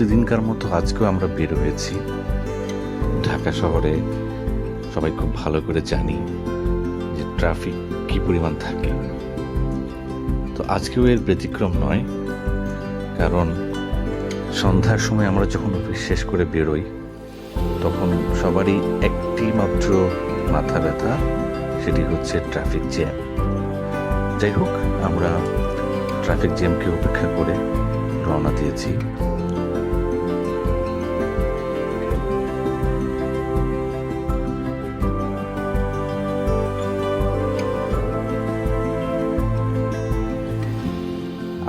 প্রতিদিনকার মতো আজকেও আমরা বের হয়েছি। ঢাকা শহরে সবাই খুব ভালো করে জানি যে ট্রাফিক কি পরিমাণ থাকে। তো আজকেও এর ব্যতিক্রম নয়, কারণ সন্ধ্যার সময় আমরা যখন অফিস শেষ করে বেরোই, তখন সবারই একটি মাত্র মাথা ব্যথা, সেটি হচ্ছে ট্রাফিক জ্যাম। যাই হোক, আমরা ট্রাফিক জ্যামকে উপেক্ষা করে রওনা দিয়েছি।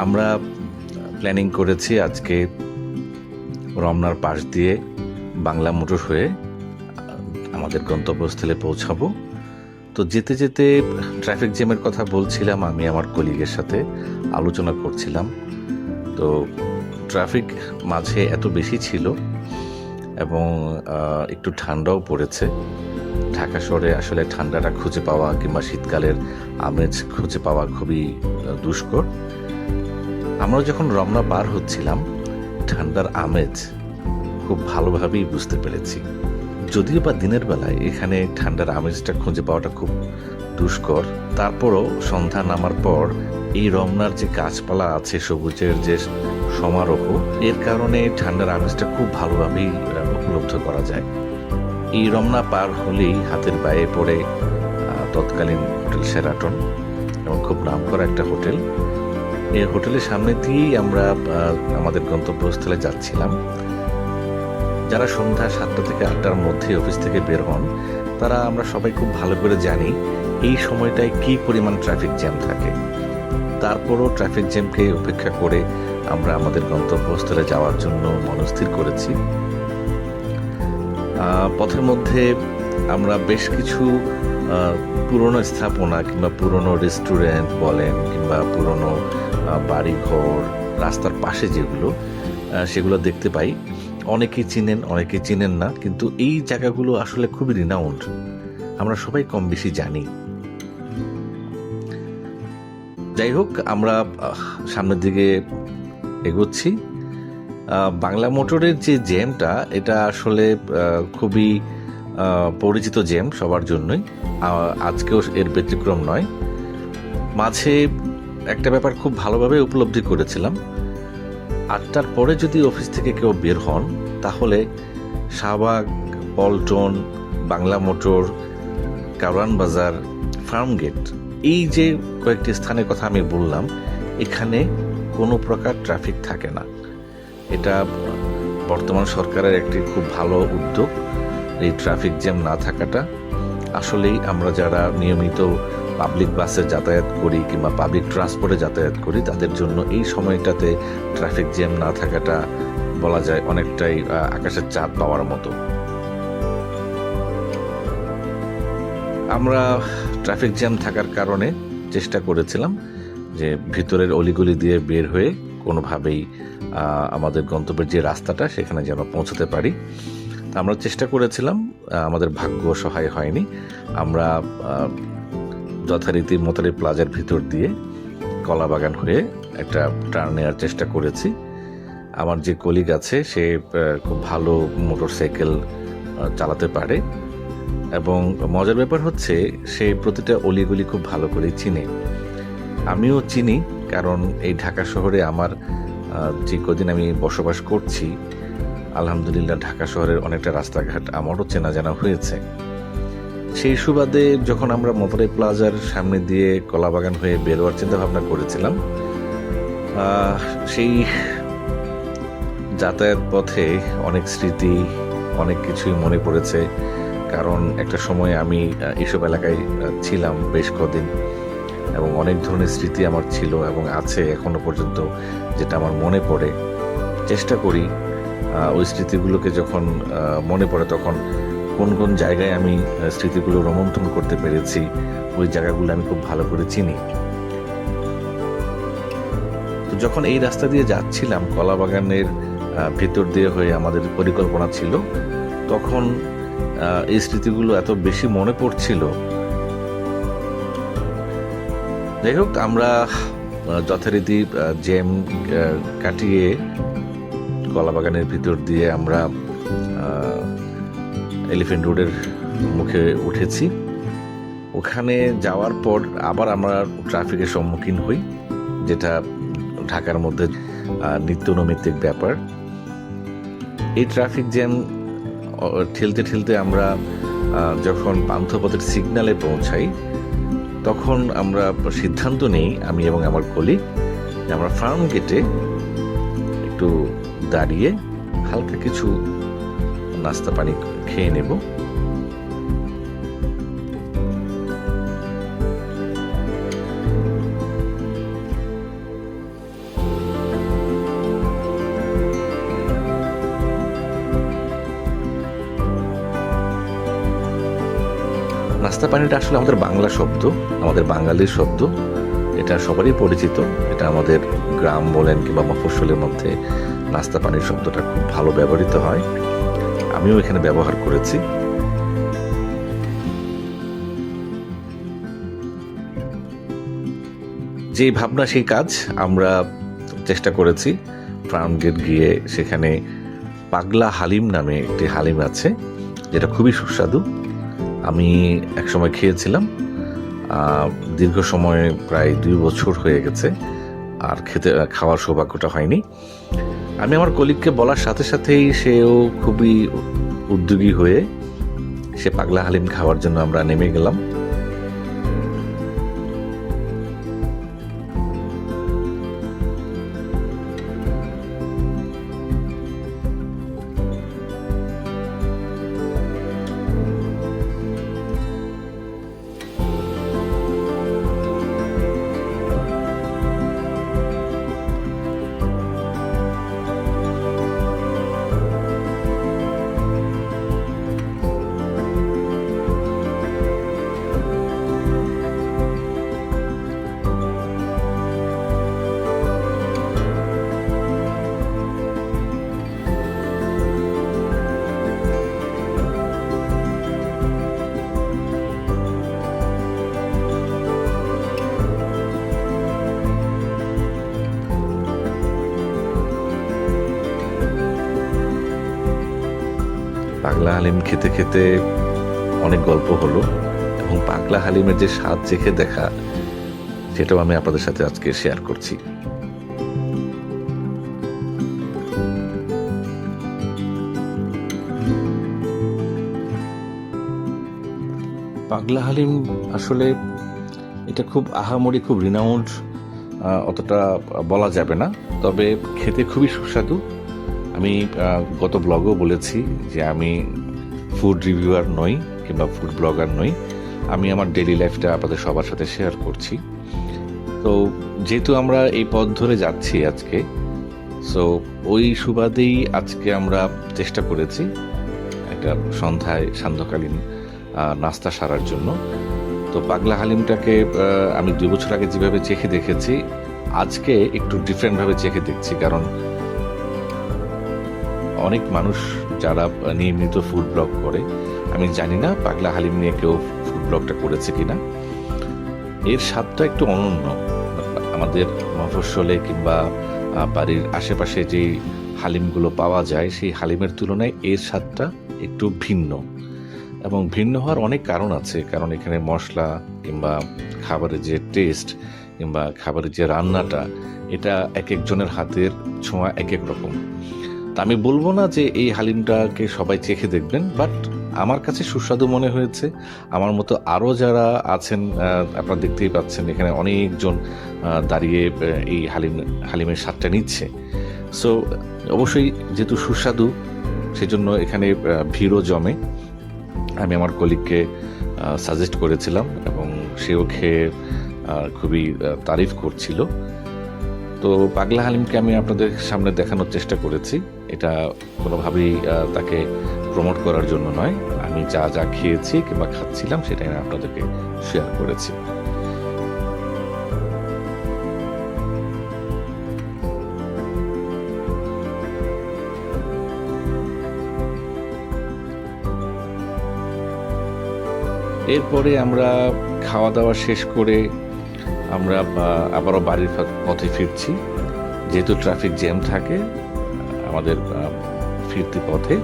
আমরা প্ল্যানিং করেছি আজকে রমনার পাশ দিয়ে বাংলা মোটর হয়ে আমাদের গন্তব্যস্থলে পৌঁছাবো। তো যেতে যেতে ট্রাফিক জ্যামের কথা বলছিলাম, আমি আমার কলিগের সাথে আলোচনা করছিলাম। তো ট্রাফিক মাঝে এত বেশি ছিল এবং একটু ঠান্ডাও পড়েছে। ঢাকা শহরে আসলে ঠান্ডাটা খুঁজে পাওয়া কিংবা শীতকালের আমেজ খুঁজে পাওয়া খুবই দুষ্কর। আমরা যখন রমনা পার হচ্ছিলাম, ঠান্ডার আমেজ খুব ভালোভাবেই বুঝতে পেরেছি। যদিও বা দিনের বেলায় এখানে ঠান্ডার আমেজটা খুঁজে পাওয়াটা খুব দুষ্কর, তারপরও সন্ধ্যা নামার পর এই রমনার যে গাছপালা আছে, সবুজের যে সমারোহ, এর কারণে ঠান্ডার আমেজটা খুব ভালোভাবেই উপলব্ধ করা যায়। এই রমনা পার হলেই হাতের বাইরে পড়ে তৎকালীন হোটেল সেরাটন এবং খুব নামকরা একটা হোটেল। এই হোটেলের সামনে দিয়েই আমরা আমাদের গন্তব্যস্থলে যাচ্ছিলাম। যারা সন্ধ্যা সাতটা থেকে আটটার মধ্যে অফিস থেকে বের হন, তারা আমরা সবাই খুব ভালো করে জানি এই সময়টায় কি পরিমাণ ট্রাফিক জ্যাম থাকে। তারপরও ট্রাফিক জ্যামকে উপেক্ষা করে আমরা আমাদের গন্তব্যস্থলে যাওয়ার জন্য মনস্থির করেছি। পথের মধ্যে আমরা বেশ কিছু পুরনো স্থাপনা কিংবা পুরনো রেস্টুরেন্ট বলেন কিংবা পুরনো বাড়িঘর, রাস্তার পাশে যেগুলো সেগুলো দেখতে পাই। অনেকেই চিনেন অনেকে চিনেন না, কিন্তু এই জায়গাগুলো আসলে খুবই রিনাউন্ড আমরা সবাই কম বেশি জানি। যাই হোক, আমরা সামনের দিকে এগোচ্ছি। বাংলা মোটরের যে জ্যামটা, এটা আসলে খুবই পরিচিত জেম সবার জন্যই। আজকেও এর ব্যতিক্রম নয়। মাঝে একটা ব্যাপার খুব ভালোভাবে উপলব্ধি করেছিলাম। আটটার পরে যদি অফিস থেকে কেউ বের হন, তাহলে শাহবাগ, পল্টন, বাংলা মোটর, কারওয়ান বাজার, ফার্মগেট, এই যে কয়েকটি স্থানের কথা আমি বললাম, এখানে কোনো প্রকার ট্রাফিক থাকে না। এটা বর্তমান সরকারের একটি খুব ভালো উদ্যোগ। এই ট্রাফিক জ্যাম না থাকাটা, আসলেই আমরা যারা নিয়মিত পাবলিক বাসে যাতায়াত করি কিংবা পাবলিক ট্রান্সপোর্টে যাতায়াত করি, তাদের জন্য এই সময়টাতে ট্রাফিক জ্যাম না থাকাটা বলা যায় অনেকটাই আকাশের চাঁদ পাওয়ার মতো। আমরা ট্রাফিক জ্যাম থাকার কারণে চেষ্টা করেছিলাম যে ভিতরের অলিগলি দিয়ে বের হয়ে কোনোভাবেই আমাদের গন্তব্যের যে রাস্তাটা সেখানে যেন পৌঁছতে পারি। আমরা চেষ্টা করেছিলাম আমাদের ভাগ্য সহায় হয়নি। আমরা যথারীতি মোতারি প্লাজার ভিতর দিয়ে কলাবাগান হয়ে একটা টার্ন নেওয়ার চেষ্টা করেছি। আমার যে কলিগ আছে সে খুব ভালো মোটরসাইকেল আহ, চালাতে পারে। এবং মজার ব্যাপার হচ্ছে সে প্রতিটা অলিগুলি খুব ভালো করে চিনে। আমিও চিনি কারণ এই ঢাকা শহরে আমার যে কদিন আমি বসবাস করছি আলহামদুলিল্লাহ ঢাকা শহরের অনেকটা রাস্তাঘাট আমারও চেনা জানা হয়েছে। সেই সুবাদে যখন আমরা মতরাই প্লাজার সামনে দিয়ে কলাবাগান হয়ে বেরোয়ার চিন্তা ভাবনা করেছিলাম সেই যাতায়াত পথে অনেক স্মৃতি, অনেক কিছুই মনে পড়েছে। কারণ একটা সময় আমি এইসব এলাকায় ছিলাম বেশ কদিন এবং অনেক ধরনের স্মৃতি আমার ছিল এবং আছে এখনও পর্যন্ত যেটা আমার মনে পড়ে। চেষ্টা করি ওই স্মৃতিগুলোকে যখন মনে পড়ে তখন কোন কোন জায়গায় আমি স্মৃতিগুলো রোমন্থন করতে পেরেছি ওই জায়গাগুলো আমি খুব ভালো করে চিনি। তো যখন এই রাস্তা দিয়ে যাচ্ছিলাম কলাবাগানের আহ, ভিতর দিয়ে হয়ে আমাদের পরিকল্পনা ছিল তখন এই স্মৃতিগুলো এত বেশি মনে পড়ছিল। যাই হোক আমরা যথারীতি জ্যাম আহ, কাটিয়ে কলাবাগানের ভিতর দিয়ে আমরা এলিফেন্ট রোডের মুখে উঠেছি। ওখানে যাওয়ার পর আবার আমরা ট্রাফিকের সম্মুখীন হই যেটা ঢাকার মধ্যে আহ, নিত্য নৈমিত্তিক ব্যাপার। এই ট্রাফিক জ্যাম ঠেলতে ঠেলতে আমরা যখন পান্থপথের সিগনালে পৌঁছাই তখন আমরা সিদ্ধান্ত নেই আমি এবং আমার কলিগ আমরা ফার্ম গেটে একটু দাঁড়িয়ে হালকা কিছু নাস্তা পানি খেয়ে নেব। নাস্তা পানিটা আসলে আমাদের বাংলা শব্দ, আমাদের বাঙালির শব্দ। এটা সবারই পরিচিত। এটা আমাদের গ্রাম বলেন কিংবা মফস্বলের মধ্যে নাস্তা পানির শব্দটা খুব ভালো ব্যবহৃত হয়। আমিও এখানে ব্যবহার করেছি। যে ভাবনা, সেই কাজ আমরা চেষ্টা করেছি। ফার্ম গেট গিয়ে সেখানে পাগলা হালিম নামে একটি হালিম আছে, যেটা খুবই সুস্বাদু। আমি একসময় খেয়েছিলাম। দীর্ঘ সময়, প্রায় দুই বছর হয়ে গেছে, আর খেতে, খাওয়ার সৌভাগ্যটা হয়নি। আমি আমার কলিগকে বলার সাথে সাথেই সেও খুবই উদ্যোগী হয়ে সে পাগলা হালিম খাওয়ার জন্য আমরা নেমে গেলাম। পাগলা হালিম খেতে খেতে অনেক গল্প হলো এবং পাগলা হালিমের যে স্বাদ চেখে দেখা, সেটাও আমি আপনাদের সাথে আজকে শেয়ার করছি। পাগলা হালিম আসলে এটা খুব আহামরি, খুব রিনাউন্ড অতটা বলা যাবে না, তবে খেতে খুবই সুস্বাদু। আমি গত ব্লগেও বলেছি যে আমি ফুড রিভিউয়ার নই কিংবা ফুড ব্লগার নই। আমি আমার ডেলি লাইফটা আপনাদের সবার সাথে শেয়ার করছি। তো যেহেতু আমরা এই পথ ধরে যাচ্ছি আজকে সো ওই সুবাদেই আজকে আমরা চেষ্টা করেছি একটা সন্ধ্যায়, সান্ধ্যকালীন নাস্তা সারার জন্য। তো পাগলা হালিমটাকে আমি দুই বছর আগে যেভাবে চেখে দেখেছি, আজকে একটু ডিফারেন্টভাবে চেখে দেখছি। কারণ অনেক মানুষ যারা নিয়মিত ফুড ব্লগ করে। আমি জানি না পাগলা হালিম নিয়ে কেউ ফুড ব্লগটা করেছে কিনা। এর স্বাদটা একটু অনন্য। আমাদের মফস্বলে কিংবা বাড়ির আশেপাশে যে হালিমগুলো পাওয়া যায়, সেই হালিমের তুলনায় এর স্বাদটা একটু ভিন্ন। এবং ভিন্ন হওয়ার অনেক কারণ আছে। কারণ এখানে মশলা কিংবা খাবারের যে টেস্ট কিংবা খাবারের যে রান্নাটা, এটা এক একজনের হাতের ছোঁয়া এক এক রকম। আমি বলব না যে এই হালিমটাকে সবাই চেখে দেখবেন বাট আমার কাছে সুস্বাদু মনে হয়েছে। আমার মতো আরও যারা আছেন আপনারা দেখতেই পাচ্ছেন এখানে অনেকজন দাঁড়িয়ে এই হালিম, হালিমের স্বাদটা নিচ্ছে। সো অবশ্যই যেহেতু সুস্বাদু, সেজন্য এখানে ভিড়ও জমে। আমি আমার কলিগকে সাজেস্ট করেছিলাম এবং সেও খেয়ে খুবই তারিফ করছিল। তো পাগলা হালিমকে আমি আপনাদের সামনে দেখানোর চেষ্টা করেছি। এটা কোনোভাবেই তাকে প্রমোট করার জন্য নয়। আমি যা যা খেয়েছি কিংবা খাচ্ছিলাম সেটাই আমি আপনাদেরকে শেয়ার করেছি। এরপরে আমরা খাওয়া দাওয়া শেষ করে আমরা আবারও বাড়ির পথে ফিরছি। যেহেতু ট্রাফিক জ্যাম থাকে আমাদের ফিরতি পথে।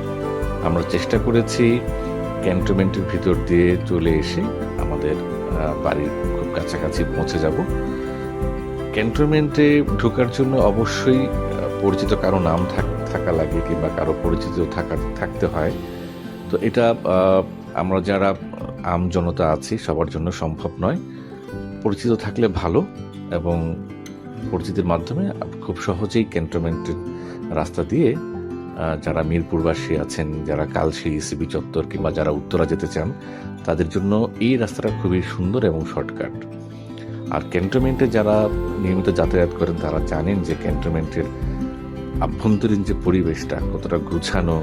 আমরা চেষ্টা করেছি ক্যান্টনমেন্টের ভিতর দিয়ে চলে এসে আমাদের বাড়ির খুব কাছাকাছি পৌঁছে যাব। ক্যান্টনমেন্টে ঢোকার জন্য অবশ্যই পরিচিত কারও নাম থাকা লাগে কিংবা কারও পরিচিত থাকা, থাকতে হয়। তো এটা আমরা যারা আম জনতা আছি, সবার জন্য সম্ভব নয়। পরিচিত থাকলে ভালো এবং পরিচিতির মাধ্যমে খুব সহজেই ক্যান্টনমেন্টের রাস্তা দিয়ে যারা মিরপুরবাসী আছেন, যারা কালশি, সিবি চত্বর কিংবা যারা উত্তরা যেতে চান, তাদের জন্য এই রাস্তাটা খুবই সুন্দর এবং শর্টকাট। আর ক্যান্টনমেন্টে যারা নিয়মিত যাতায়াত করেন, তারা জানেন যে ক্যান্টনমেন্টের আভ্যন্তরীণ যে পরিবেশটা, কতটা গুছানো,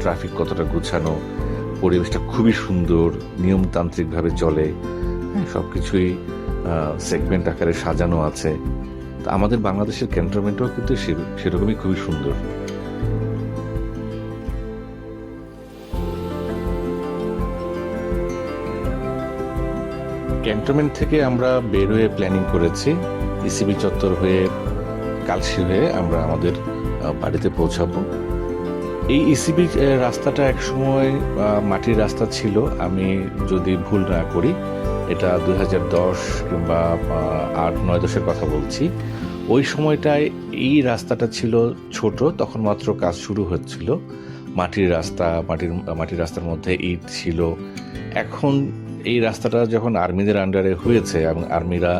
ট্রাফিক কতটা গুছানো, পরিবেশটা খুবই সুন্দর, নিয়মতান্ত্রিকভাবে চলে হ্যাঁ সব কিছুই সেগমেন্ট আকারে সাজানো আছে। আমাদের বাংলাদেশের ক্যান্টনমেন্টও কিন্তু সেরকমই খুবই সুন্দর। ক্যান্টনমেন্ট থেকে আমরা বের হয়ে প্ল্যানিং করেছি। ইসিবি চত্বর হয়ে কালসি হয়ে আমরা আমাদের বাড়িতে পৌঁছাবো। এই ইসিবি রাস্তাটা একসময় মাটির রাস্তা ছিল। আমি যদি ভুল না করি, এটা দুই হাজার দশ কিংবা আট, নয় দশের কথা বলছি। ওই সময়টায় এই রাস্তাটা ছিল ছোট, তখন মাত্র কাজ শুরু হচ্ছিল। মাটির রাস্তা, মাটির মাটির রাস্তার মধ্যে ইট ছিল। এখন এই রাস্তাটা যখন আর্মিদের আন্ডারে হয়েছে এবং আর্মিরা,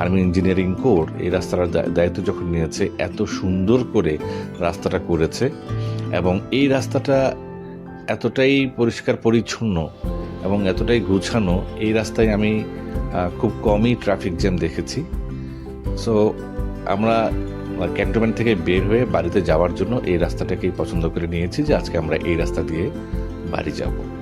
আর্মি ইঞ্জিনিয়ারিং কোর এই রাস্তাটার দায়িত্ব যখন নিয়েছে, এত সুন্দর করে রাস্তাটা করেছে এবং এই রাস্তাটা এতটাই পরিষ্কার, পরিচ্ছন্ন এবং এতটাই গুছানো, এই রাস্তায় আমি খুব কমই ট্রাফিক জ্যাম দেখেছি। সো আমরা ক্যান্টনমেন্ট থেকে বের হয়ে বাড়িতে যাওয়ার জন্য এই রাস্তাটাকেই পছন্দ করে নিয়েছি যে আজকে আমরা এই রাস্তা দিয়ে বাড়ি যাব।